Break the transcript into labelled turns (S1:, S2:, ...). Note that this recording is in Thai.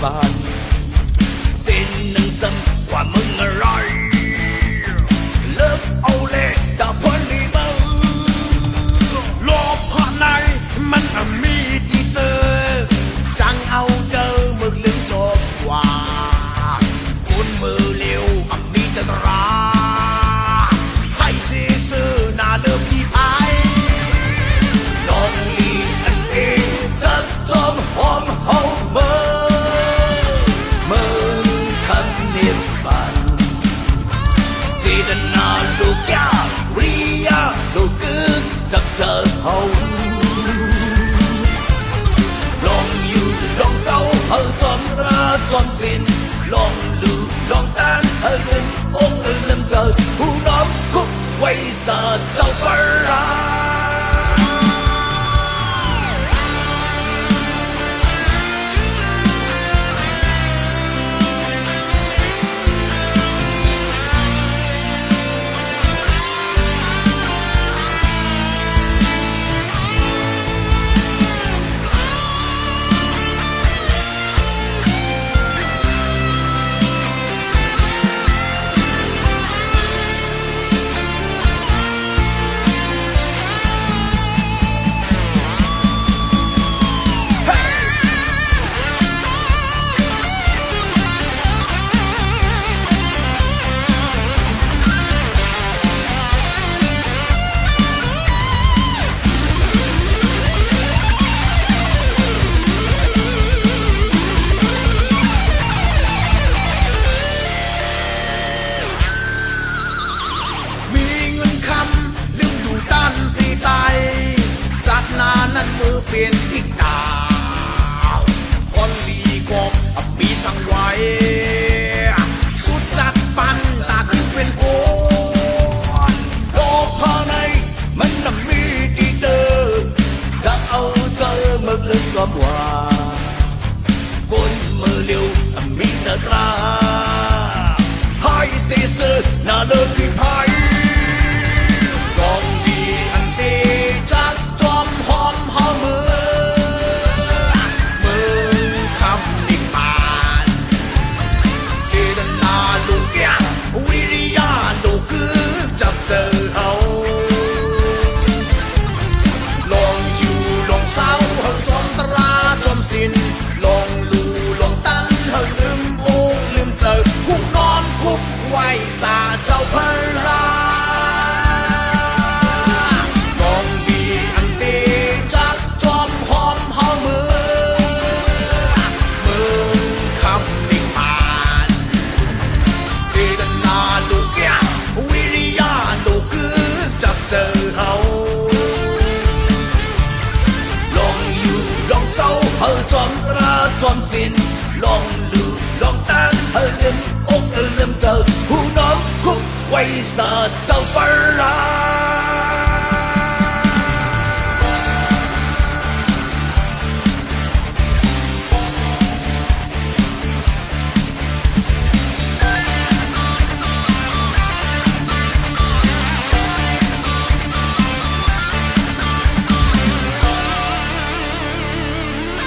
S1: my hồng lòng yêu lòng sâu, hỡi chọn ra chọn xin. Lòng lưu lòng tan, hỡi gần ôm gần lâm trời hù đón khúc quay giờ trong phở ra. เป็นพิกดาว คนดีกบปีสังไวสุดจัดปันตาขึ้นเป็นโกนโกภาในมันนำมีกี่เตอจะเอาเจอมาเกินก็ว่าคนเมื่อเร็วมีแต่ตราให้เสียเสือหน้าเลิกที่ 走，不能哭，为啥งค